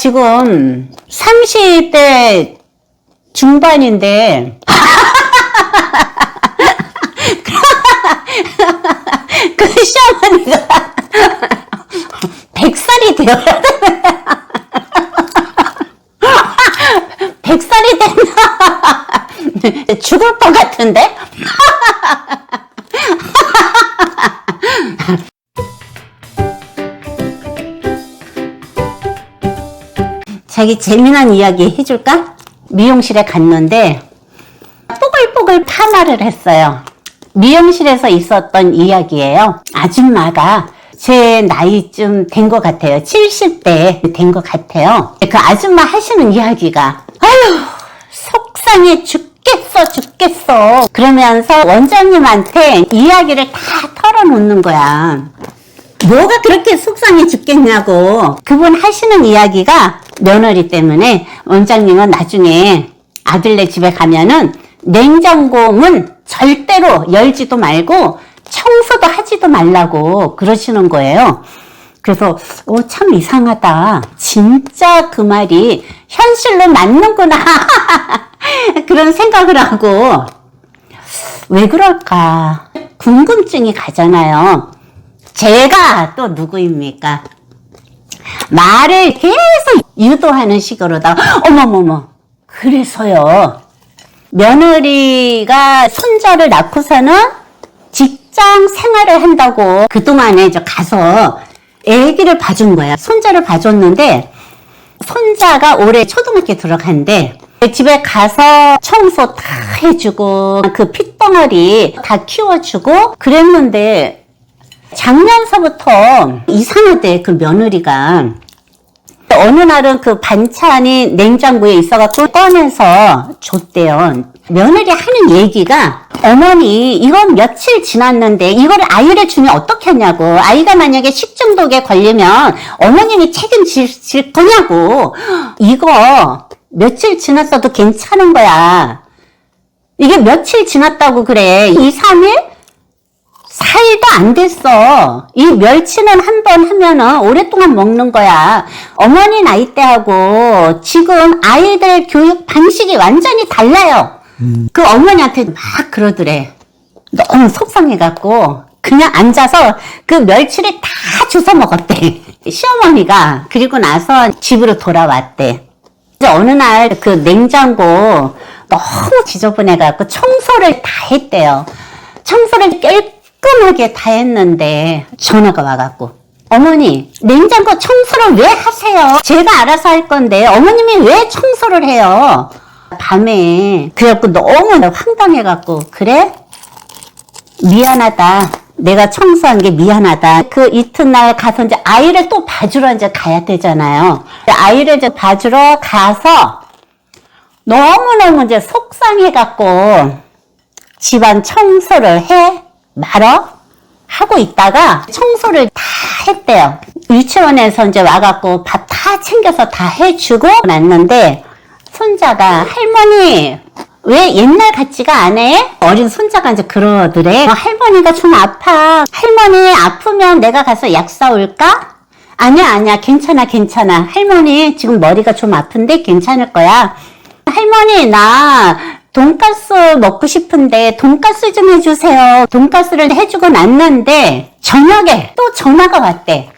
지금 30대 중반인데 그 시어머니가 100살이 되어야 돼. 100살이 됐나? 죽을 것 같은데? 자기 재미난 이야기 해줄까? 미용실에 갔는데 뽀글뽀글 파마를 했어요. 미용실에서 있었던 이야기예요. 아줌마가 제 나이쯤 된 것 같아요. 70대 된 것 같아요. 그 아줌마 하시는 이야기가 아유 속상해 죽겠어 죽겠어 그러면서 원장님한테 이야기를 다 털어놓는 거야. 뭐가 그렇게 속상해 죽겠냐고. 그분 하시는 이야기가 며느리 때문에 원장님은 나중에 아들네 집에 가면은 냉장고 문 절대로 열지도 말고 청소도 하지도 말라고 그러시는 거예요. 그래서 어, 참 이상하다. 진짜 그 말이 현실로 맞는구나. 그런 생각을 하고 왜 그럴까 궁금증이 가잖아요. 제가 또 누구입니까? 말을 계속 유도하는 식으로다가 어머머머 그래서요. 며느리가 손자를 낳고서는 직장 생활을 한다고 그동안에 저 가서 애기를 봐준 거야. 손자를 봐줬는데 손자가 올해 초등학교 들어간대 집에 가서 청소 다 해주고 그 핏덩어리 다 키워주고 그랬는데 작년서부터 이상하대 그 며느리가 어느 날은 그 반찬이 냉장고에 있어갖고 꺼내서 줬대요. 며느리 하는 얘기가 어머니 이건 며칠 지났는데 이거를 아이를 주면 어떻게 하냐고 아이가 만약에 식중독에 걸리면 어머님이 책임질 거냐고 이거 며칠 지났어도 괜찮은 거야. 이게 며칠 지났다고 그래. 2, 3일? 4일도 안 됐어. 이 멸치는 한 번 하면은 오랫동안 먹는 거야. 어머니 나이대하고 지금 아이들 교육 방식이 완전히 달라요. 그 어머니한테 막 그러더래. 너무 속상해갖고 그냥 앉아서 그 멸치를 다 주워 먹었대. 시어머니가 그리고 나서 집으로 돌아왔대. 이제 어느 날 그 냉장고 너무 지저분해갖고 청소를 다 했대요. 청소를 깔끔하게 다 했는데 전화가 와갖고 어머니 냉장고 청소를 왜 하세요? 제가 알아서 할 건데 어머님이 왜 청소를 해요? 밤에 그래갖고 너무 황당해갖고 그래? 미안하다. 내가 청소한 게 미안하다. 그 이튿날 가서 이제 아이를 또 봐주러 이제 가야 되잖아요. 아이를 이제 봐주러 가서 너무너무 이제 속상해갖고 집안 청소를 해 말어 하고 있다가 청소를 다 했대요. 유치원에서 이제 와갖고 밥 다 챙겨서 다 해주고 났는데 손자가 할머니 왜 옛날 같지가 않아? 어린 손자가 이제 그러더래. 어, 할머니가 좀 아파. 할머니 아프면 내가 가서 약 사올까? 아니야, 아니야. 괜찮아, 괜찮아. 할머니 지금 머리가 좀 아픈데 괜찮을 거야. 할머니, 나 돈가스 먹고 싶은데 돈가스 좀 해주세요. 돈가스를 해주고 났는데 저녁에 또 전화가 왔대.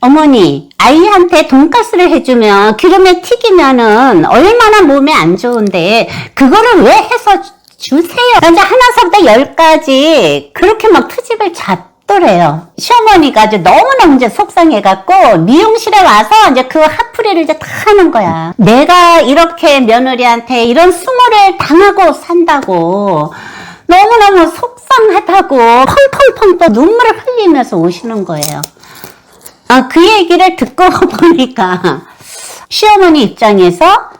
어머니, 아이한테 돈가스를 해주면 기름에 튀기면은 얼마나 몸에 안 좋은데 그거를 왜 해서 주- 주세요? 이제 하나 서부터 열까지 그렇게 막 트집을 잡 더래요. 시어머니가 이제 너무너무 이제 속상해갖고 미용실에 와서 이제 그 하풀이를 이제 다 하는 거야. 내가 이렇게 며느리한테 이런 수모를 당하고 산다고 너무너무 속상하다고 펑펑펑 또 눈물을 흘리면서 오시는 거예요. 아, 그 얘기를 듣고 보니까 시어머니 입장에서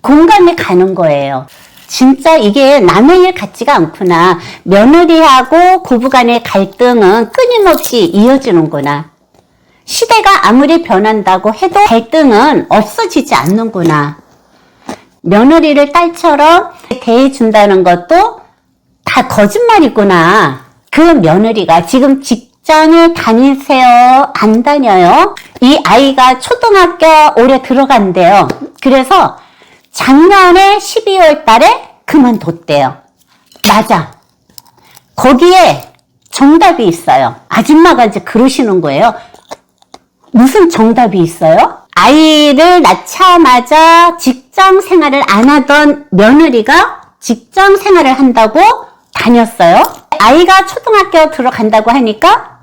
공감이 가는 거예요. 진짜 이게 남의 일 같지가 않구나. 며느리하고 고부 간의 갈등은 끊임없이 이어지는구나. 시대가 아무리 변한다고 해도 갈등은 없어지지 않는구나. 며느리를 딸처럼 대해준다는 것도 다 거짓말이구나. 그 며느리가 지금 직 직장을 다니세요? 안 다녀요? 이 아이가 초등학교 올해 들어간대요. 그래서 작년에 12월 달에 그만뒀대요. 맞아. 거기에 정답이 있어요. 아줌마가 이제 그러시는 거예요. 무슨 정답이 있어요? 아이를 낳자마자 직장 생활을 안 하던 며느리가 직장 생활을 한다고 다녔어요. 아이가 초등학교 들어간다고 하니까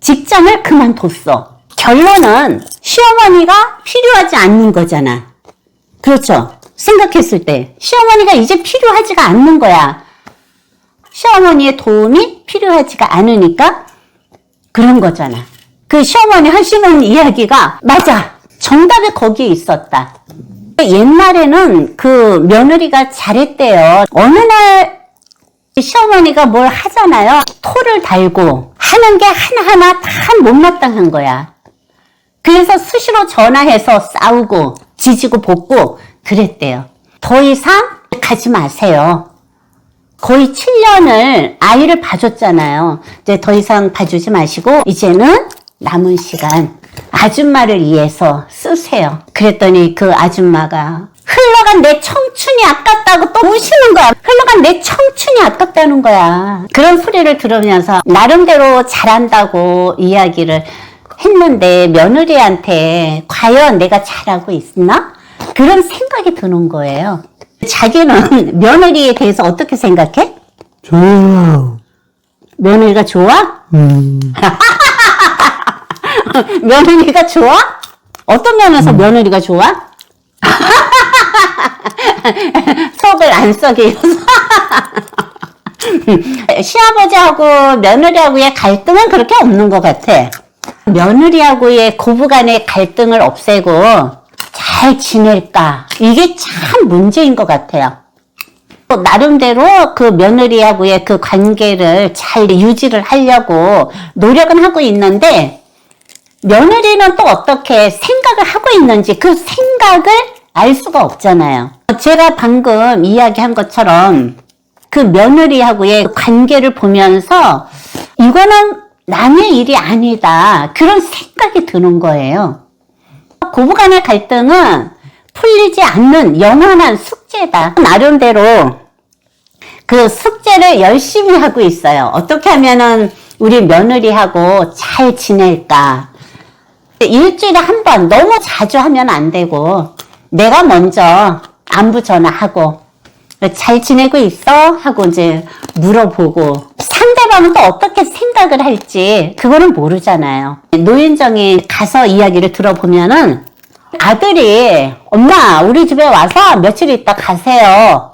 직장을 그만뒀어. 결론은 시어머니가 필요하지 않는 거잖아. 그렇죠. 생각했을 때 시어머니가 이제 필요하지가 않는 거야. 시어머니의 도움이 필요하지가 않으니까 그런 거잖아. 그 시어머니 하시는 이야기가 맞아. 정답이 거기에 있었다. 옛날에는 그 며느리가 잘했대요. 어느 날 시어머니가 뭘 하잖아요. 토를 달고 하는 게 하나하나 다 못마땅한 거야. 그래서 수시로 전화해서 싸우고 지지고 볶고 그랬대요. 더 이상 가지 마세요. 거의 7년을 아이를 봐줬잖아요. 이제 더 이상 봐주지 마시고 이제는 남은 시간 아줌마를 위해서 쓰세요. 그랬더니 그 아줌마가 흘러간 내 청춘이 아깝다고 또 우시는 거야. 흘러간 내 청춘이 아깝다는 거야. 그런 소리를 들으면서 나름대로 잘한다고 이야기를 했는데 며느리한테 과연 내가 잘하고 있나? 그런 생각이 드는 거예요. 자기는 며느리에 대해서 어떻게 생각해? 좋아요. 며느리가 좋아? 음, 며느리가 좋아? 어떤 면에서 며느리가 좋아? 속을 안 썩여서 시아버지하고 며느리하고의 갈등은 그렇게 없는 것 같아. 며느리하고의 고부간의 갈등을 없애고 잘 지낼까 이게 참 문제인 것 같아요. 또 나름대로 그 며느리하고의 그 관계를 잘 유지를 하려고 노력은 하고 있는데 며느리는 또 어떻게 생각을 하고 있는지 그 생각을 알 수가 없잖아요. 제가 방금 이야기한 것처럼 그 며느리하고의 관계를 보면서 이거는 남의 일이 아니다. 그런 생각이 드는 거예요. 고부간의 갈등은 풀리지 않는 영원한 숙제다. 나름대로 그 숙제를 열심히 하고 있어요. 어떻게 하면은 우리 며느리하고 잘 지낼까. 일주일에 한 번 너무 자주 하면 안 되고 내가 먼저 안부 전화하고 잘 지내고 있어? 하고 이제 물어보고 상대방은 또 어떻게 생각을 할지 그거는 모르잖아요. 노인정이 가서 이야기를 들어보면은 아들이 엄마 우리 집에 와서 며칠 있다 가세요.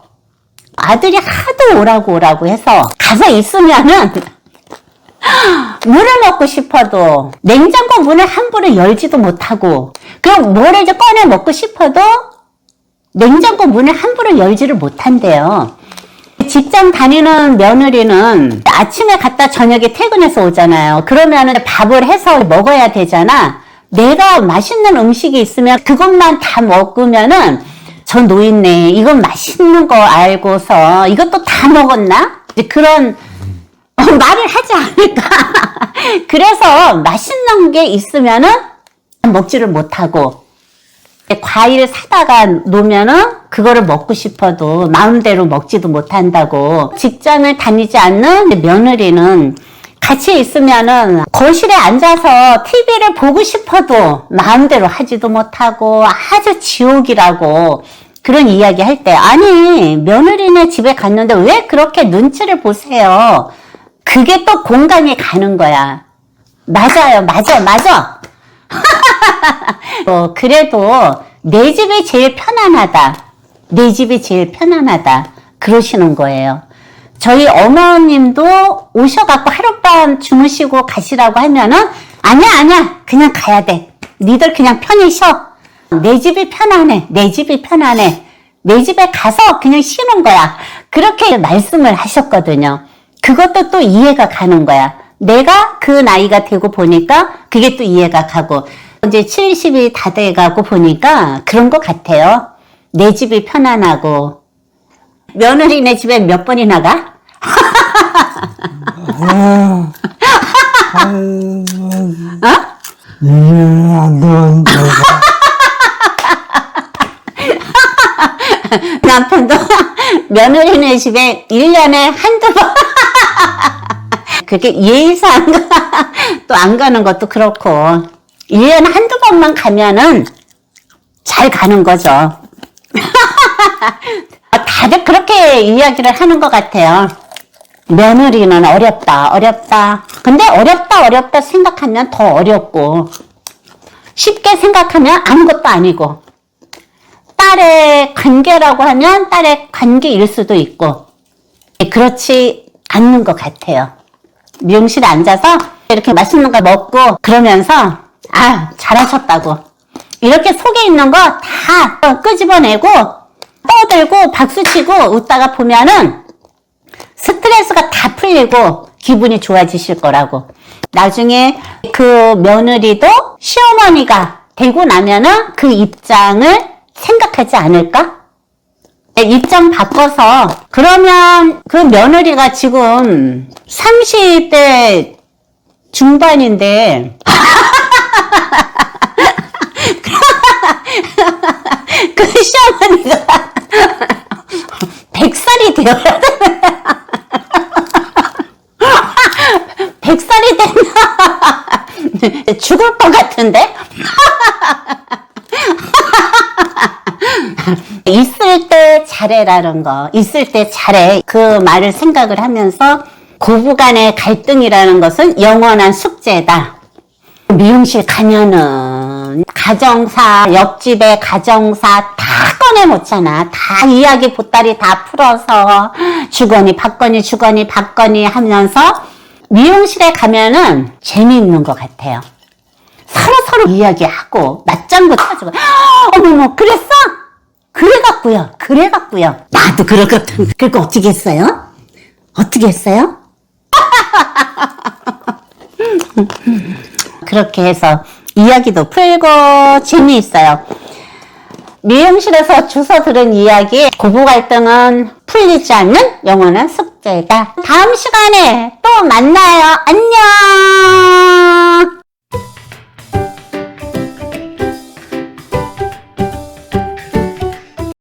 아들이 하도 오라고 오라고 해서 가서 있으면은 물을 먹고 싶어도 냉장고 문을 함부로 열지도 못하고 그럼 뭐를 이제 꺼내 먹고 싶어도 냉장고 문을 함부로 열지를 못한대요. 직장 다니는 며느리는 아침에 갔다 저녁에 퇴근해서 오잖아요. 그러면은 밥을 해서 먹어야 되잖아. 내가 맛있는 음식이 있으면 그것만 다 먹으면은 저 노인네 이건 맛있는 거 알고서 이것도 다 먹었나? 그런 어, 말을 하지 않을까. 그래서 맛있는 게 있으면은 먹지를 못하고 과일 사다가 놓으면은 그거를 먹고 싶어도 마음대로 먹지도 못한다고 직장을 다니지 않는 며느리는 같이 있으면은 거실에 앉아서 TV를 보고 싶어도 마음대로 하지도 못하고 아주 지옥이라고 그런 이야기 할 때 아니 며느리네 집에 갔는데 왜 그렇게 눈치를 보세요? 그게 또 공감이 가는 거야. 맞아요 맞아 맞아. 어, 그래도 내 집이 제일 편안하다. 내 집이 제일 편안하다. 그러시는 거예요. 저희 어머님도 오셔갖고 하룻밤 주무시고 가시라고 하면은 아니야 아니야 그냥 가야 돼. 니들 그냥 편히 쉬어. 내 집이 편안해. 내 집이 편안해. 내 집에 가서 그냥 쉬는 거야. 그렇게 말씀을 하셨거든요. 그것도 또 이해가 가는 거야. 내가 그 나이가 되고 보니까 그게 또 이해가 가고 이제 70이 다 돼가고 보니까 그런 것 같아요. 내 집이 편안하고 며느리네 집에 몇 번이나 가? 아, 어? 이게 안 되는데. 남편도 며느리네 집에 1년에 한두 번. 그게 예의상 또 안 가는 것도 그렇고, 1년에 한두 번만 가면은 잘 가는 거죠. 다들 그렇게 이야기를 하는 것 같아요. 며느리는 어렵다, 어렵다. 근데 어렵다, 어렵다 생각하면 더 어렵고, 쉽게 생각하면 아무것도 아니고, 딸의 관계라고 하면 딸의 관계일 수도 있고, 그렇지 않는 것 같아요. 미용실에 앉아서 이렇게 맛있는 거 먹고 그러면서, 아, 잘하셨다고. 이렇게 속에 있는 거 다 끄집어내고, 떠들고, 박수치고, 웃다가 보면은, 스트레스가 다 풀리고 기분이 좋아지실 거라고. 나중에 그 며느리도 시어머니가 되고 나면은 그 입장을 생각하지 않을까? 네, 입장 바꿔서 그러면 그 며느리가 지금 30대 중반인데 그 시어머니가 100살이 되어야 돼. 100살이 되면 죽을 것 같은데? 있을 때 잘해라는 거, 있을 때 잘해. 그 말을 생각을 하면서 고부 간의 갈등이라는 것은 영원한 숙제다. 미용실 가면은 가정사, 옆집의 가정사 다 꺼내 놓잖아. 다 이야기 보따리 다 풀어서 주거니 받거니 주거니 받거니 하면서 미용실에 가면은 재미있는 것 같아요. 서로 서로 이야기하고 맞장구 쳐주고 어머머 그랬어? 그래갖고요 그래갖고요 나도 그러거든 그거 어떻게 했어요? 어떻게 했어요? 그렇게 해서 이야기도 풀고 재미있어요. 미용실에서 주워 들은 이야기 고부 갈등은 풀리지 않는 영원한 숙제다. 다음 시간에 또 만나요. 안녕